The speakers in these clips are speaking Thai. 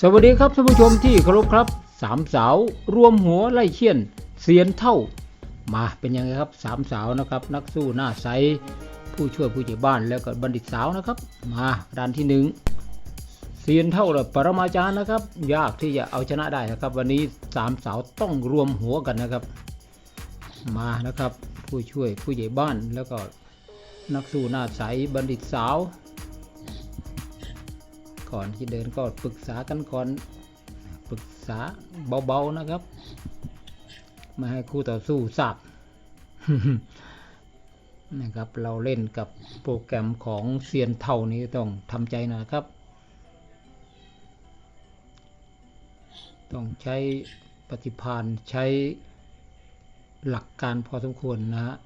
สวัสดีครับท่านผู้ชมที่เคารพครับสามสาวรวมหัวไล่เคียนเสียนเท่า มาเป็นยังไงครับสามสาวนะครับ นักสู้หน้าใสผู้ช่วยผู้ใหญ่บ้านแล้วก็บัณฑิตสาวนะครับ มาด้านที่หนึ่งเสียนเท่าเลยปรมาจารย์นะครับ ยากที่จะเอาชนะได้นะครับ วันนี้สามสาวต้องรวมหัวกันนะครับ มานะครับผู้ช่วยผู้ใหญ่บ้านแล้วก็นักสู้หน้าใสบัณฑิตสาว ก่อนที่เดินก็ปรึกษากันก่อน ปรึกษาเบาๆนะครับไม่ให้คู่ต่อสู้ทราบนะครับ เราเล่นกับโปรแกรมของเซียนเท่านี้ต้องทำใจนะครับ ต้องใช้ปฏิภาณใช้หลักการพอสมควรนะฮะ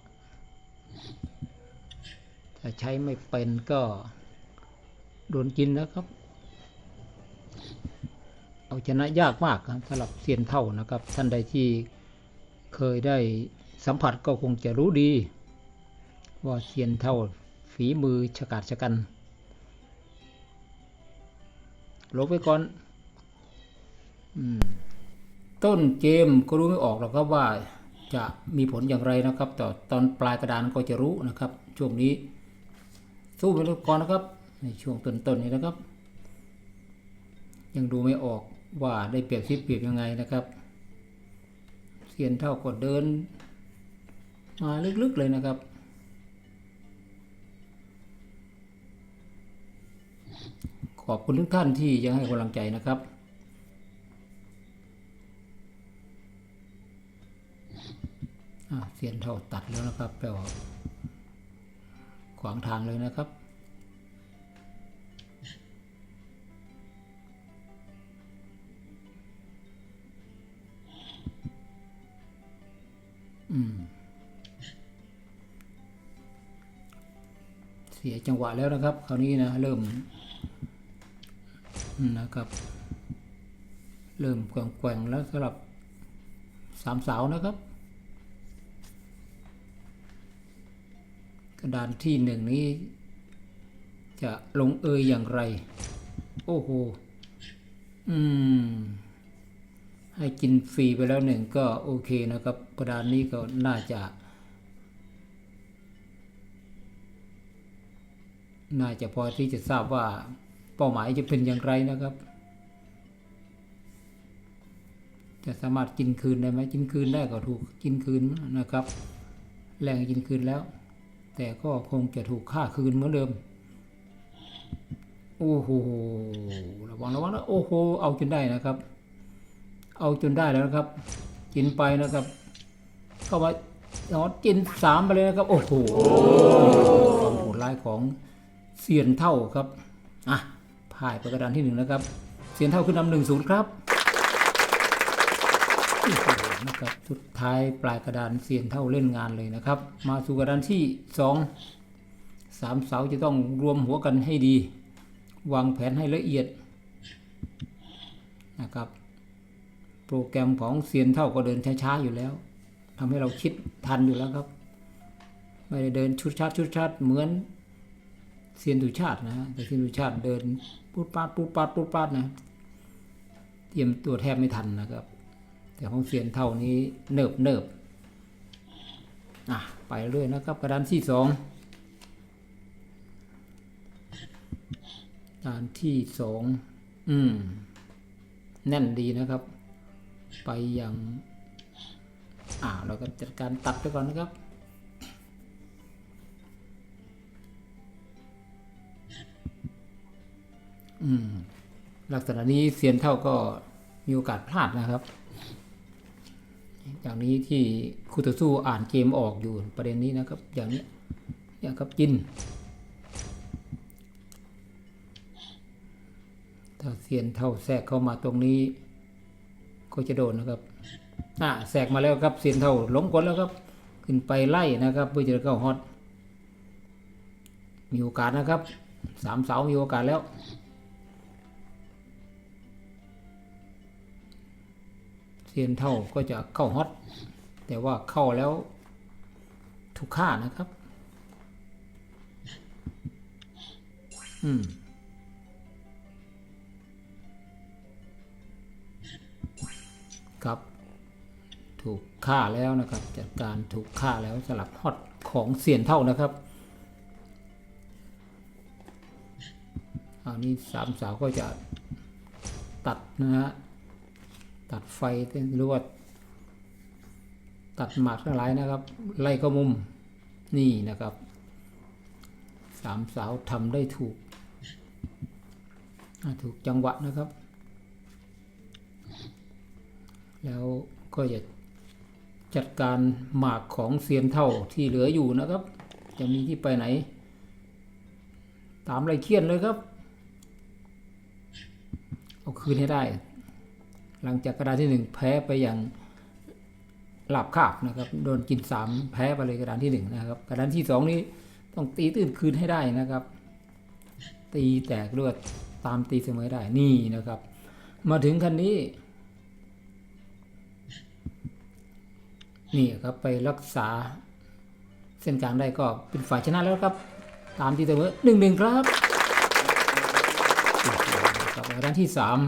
ถ้าใช้ไม่เป็นก็โดนกินนะครับ เอาชนะยากมากครับสำหรับเซียนเท่านะครับ ท่านใดที่เคยได้สัมผัสก็คงจะรู้ดี ว่าเซียนเท่าฝีมือฉกาจชะกันลบไปก่อนอต้นเกมก็รู้ไม่ออกหรอกครับว่าจะมีผลอย่างไรนะครับแต่ตอนปลายกระดานก็จะรู้นะครับ ช่วงนี้ สู้ไปก่อนนะครับ ในช่วงต้นๆนี้นะครับ ยังดูไม่ออก ว่าได้เปรียบทียบเปรียบยังไงนะครับเซียนเท่าก็เดิน มาลึกๆเลยนะครับ ขอบคุณทุกท่านที่ยังให้กำลังใจนะครับเซียนเท่าตัดแล้วนะครับแปลว่าขวางทางเลยนะครับ เสียจังหวะแล้วนะครับ คราวนี้นะเริ่มนะครับ เริ่มแกว่งๆแล้วสำหรับสามสาวนะครับ กระดานที่หนึ่งนี้ จะลงเอยอย่างไร โอ้โห อืม ให้กินฟรีไปแล้วหนึ่งก็โอเคนะครับ กระดานนี้ก็น่าจะ น่าจะพอที่จะทราบว่าเป้าหมายจะเป็นอย่างไรนะครับ จะสามารถกินคืนได้ไหมกินคืนได้ก็ถูกกินคืนนะครับ แรงกินคืนแล้ว แต่ก็คงจะถูกฆ่าคืนเหมือนเดิมโอ้โห ระวังระวังนะโอ้โห เอาจนได้นะครับ เอาจนได้แล้วนะครับ กินไปนะครับ เข้ามาหนอนกินสามไปเลยนะครับ โอ้โหความโหดร้ายของเซียนเท่าครับอะพ่ายไปกระดานที่หนึ่งนะครับเซียนเท่าขึ้นนำหนึ่งศูนย์ครับนะครับสุดท้ายปลายกระดานเซียนเท่าเล่นงานเลยนะครับ มาสู่กระดานที่สองสามเสาจะต้องรวมหัวกันให้ดี วางแผนให้ละเอียดนะครับ โปรแกรมของเซียนเท่าก็เดินช้าๆอยู่แล้วทำให้เราคิดทันอยู่แล้วครับ ไม่ได้เดินชุดชาติชุดชาติเหมือนเซียนสุชาตินะฮะแต่เซียนสุชาติเดินปูดปาดปูดปาดปูดปาดนะ เตรียมตัวแทบไม่ทันนะครับ แต่ของเซียนเท่านี้เนิบเนิบอะไปเรื่อยนะครับ กระดานที่สองกระดานที่สองอืมแน่นดีนะครับ ไปอย่างอ่าเราก็จัดการตัดไปก่อนนะครับ อืม ลักษณะนี้เซียนเท่าก็มีโอกาสพลาดนะครับ อย่างนี้ที่คู่ต่อสู้อ่านเกมออกอยู่ประเด็นนี้นะครับ อย่างนี้อย่างครับจินถ้าเซียนเท่าแทรกเข้ามาตรงนี้ ก็จะโดนนะครับอ่าแทรกมาแล้วครับเซียนเท่าหลงกลแล้วครับ ขึ้นไปไล่นะครับเพื่อจะเข้าฮอตมีโอกาสนะครับสามเสามีโอกาสแล้วเซียนเท่าก็จะเข้าฮอตแต่ว่าเข้าแล้วถูกฆ่านะครับ อืม ครับ ถูกฆ่าแล้วนะครับ จัดการถูกฆ่าแล้วสลับฮอตของเสียนเท่านะครับอันนี้สามสาวก็จะตัดนะฮะตัดไฟหรือว่าตัดหมากทั้งหลายนะครับ ไล่เข้ามุมนี่นะครับสามสาวทำได้ถูก ถูกจังหวะนะครับ แล้วก็จะจัดการหมากของเซียนเท่าที่เหลืออยู่นะครับ จะมีที่ไปไหน ตามไรเคียนเลยครับ เอาคืนให้ได้ หลังจากกระดานที่หนึ่งแพ้ไปอย่างหลับคาบนะครับโดนกินสามแพ้ไปเลยกระดานที่หนึ่งนะครับกระดานที่สองนี้ต้องตีตื้นคืนให้ได้นะครับ ตีแตกเลือดตามตีเสมอได้นี่นะครับ มาถึงคันนี้ นี่ครับไปรักษาเส้นกลางได้ก็เป็นฝ่ายชนะแล้วครับ ตามที่เสมอหนึ่งหนึ่งครับกับด้านที่สาม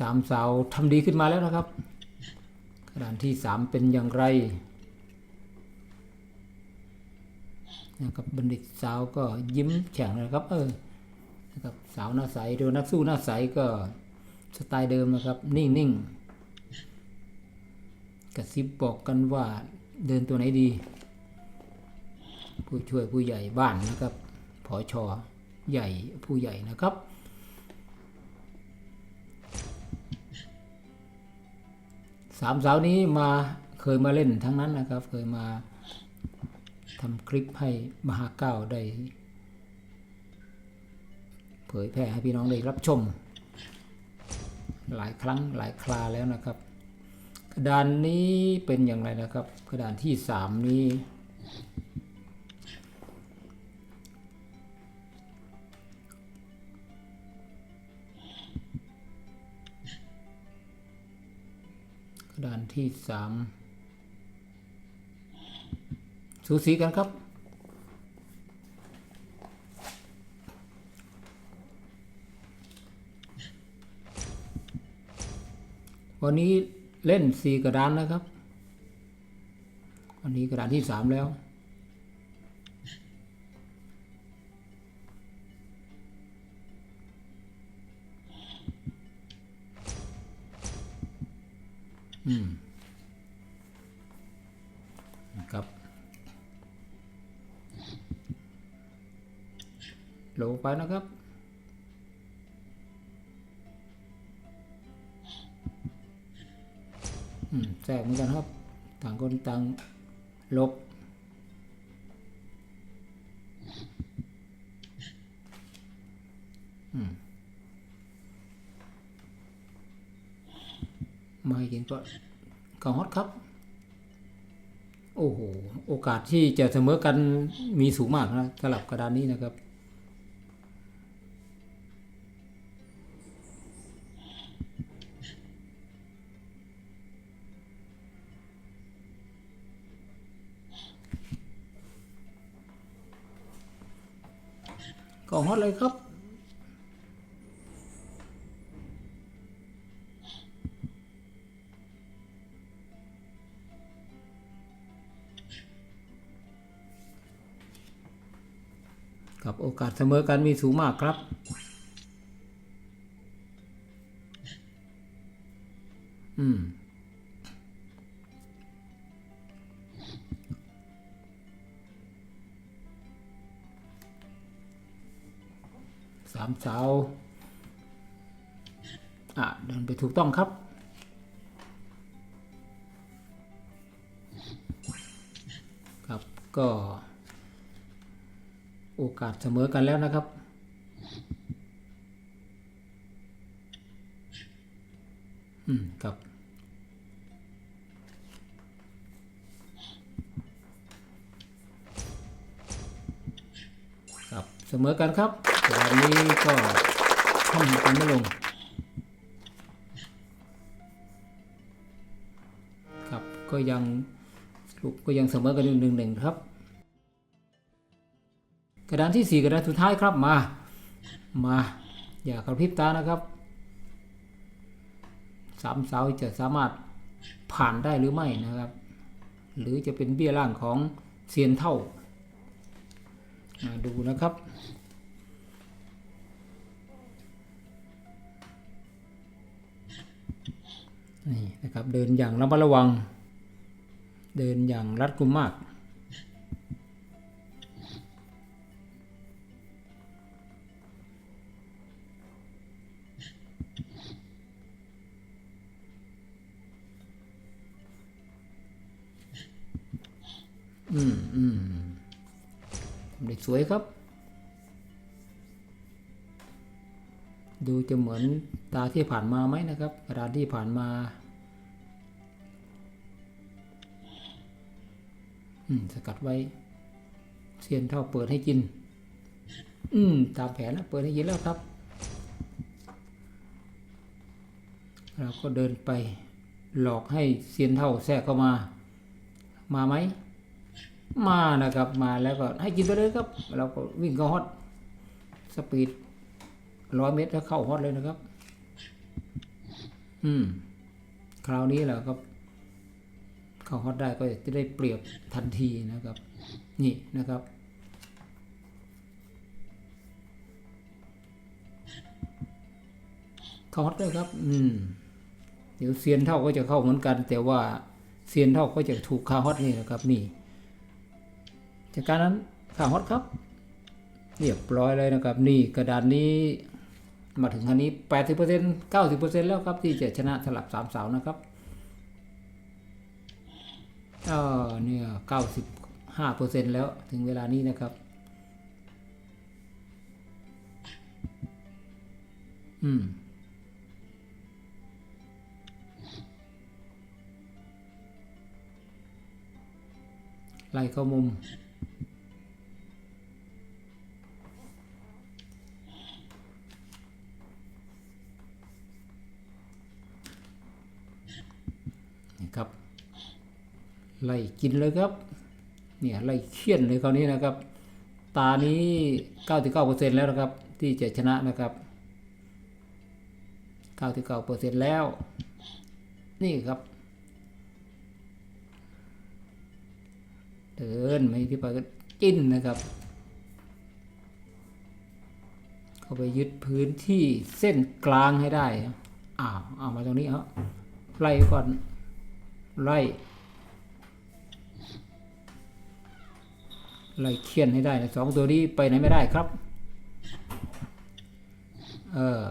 สามสาวทำดีขึ้นมาแล้วนะครับกระดานที่สามเป็นอย่างไรนะครับบัณฑิตสาวก็ยิ้มแฉ่งนะครับ เออนะครับสาวหน้าใสดูนักสู้หน้าใสก็สไตล์เดิมนะครับ นิ่งๆ กระซิบบอกกันว่าเดินตัวไหนดี ผู้ช่วยผู้ใหญ่บ้านนะครับผอชอใหญ่ผู้ใหญ่นะครับ สามสาวนี้มาเคยมาเล่นทั้งนั้นนะครับ เคยมาทำคลิปให้มหาเก้าได้เผยแพร่ให้พี่น้องได้รับชม หลายครั้งหลายคราแล้วนะครับ กระดานนี้เป็นอย่างไรนะครับ กระดานที่สามนี้ กระดานที่สามสูสีกันครับวันนี้ เล่นสี่กระดานนะครับ วันนี้กระดานที่สามแล้ว อืมครับลงไปนะครับ แทรกเหมือนกันครับ ต่างคนต่างลบมไม่กินก็กองฮอตครับ โอ้โห โอกาสที่จะเสมอกันมีสูงมากนะสลับกระดานนี้นะครับ กอฮอตเลยครับ กับโอกาสเสมอกันมีสูงมากครับอืมามสาอะเดินไปถูกต้องครับ ครับก็ โอกาสเสมอกันแล้วนะครับอืมครับครับเสมอกันครับ วันนี้ก็ทำกันไม่ลงครับก็ยังสรุปก็ยังเสมอกันอยู่หนึ่งหนึ่งครับ กระดานที่สี่กระดานสุดท้ายครับมา มาอย่ากระพริบตานะครับสามเสาจะสามารถผ่านได้หรือไม่นะครับ หรือจะเป็นเบี้ยล่างของเซียนเท่ามาดูนะครับ นี่นะครับ เดินอย่างระมัดระวัง เดินอย่างรัดกุมมากอืมอืมทำได้สวยครับ ดูจะเหมือนตาที่ผ่านมาไหมนะครับกระดานที่ผ่านมาอืมสกัดไว้เซียนเท่าเปิดให้กิน อืมตามแผนแล้วเปิดให้กินแล้วครับ เราก็เดินไปหลอกให้เซียนเท่าแทรกเข้ามา มาไหม มานะครับมาแล้วก็ให้กินไปเลยครับ เราก็วิ่งเข้าฮอตสปีด ร้อยเมตรแล้วเข้าฮอตเลยนะครับ อืม คราวนี้แหละครับ เข้าฮอตได้ก็จะได้เปรียบทันทีนะครับ นี่นะครับ เข้าฮอตเลยครับ อืม เดี๋ยวเซียนเท่าก็จะเข้าเหมือนกัน แต่ว่าเซียนเท่าก็จะถูกคาฮอตนี่นะครับ นี่ จากการนั้นข่าฮอตครับเรียบร้อยเลยนะครับ นี่กระดานนี้ มาถึงคันนี้ 80% 90%แล้วครับที่จะชนะสลับสามเสานะครับเออเนี่ย95%แล้วถึงเวลานี้นะครับ อืมไล่เข้ามุม นี่ ครับ ไล่กินเลยครับ เนี่ยไล่เคี่ยนเลยคราวนี้นะครับ ตานี้ 99%แล้วนะครับ ที่จะชนะนะครับ 99%แล้ว นี่ครับเดินไม่ที่ไปก็จิ้นนะครับ เข้าไปยึดพื้นที่เส้นกลางให้ได้อ้าวเอามาตรงนี้เอาไล่ก่อน ไล่ไล่เคียนให้ได้นะสองตัวนี้ไปไหนไม่ได้ครับ เออ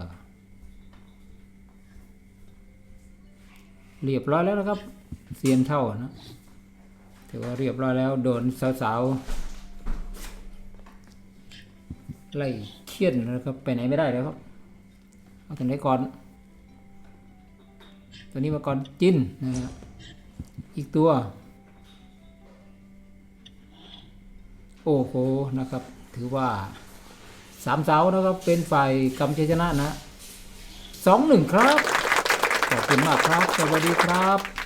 เรียบร้อยแล้วนะครับเสียนเท่านะถือว่าเรียบร้อยแล้วโดนสาวๆไล่เคียนแล้วครับไปไหนไม่ได้แล้วครับเอาตัวไหนก่อน ตัวนี้มาก่อนจิ้นนะครับ อีกตัว โอ้โหนะครับ ถือว่าสามเสานะครับ เป็นฝ่ายกำชัยชนะนะสองหนึ่งครับ ขอบคุณมากครับ สวัสดีครับ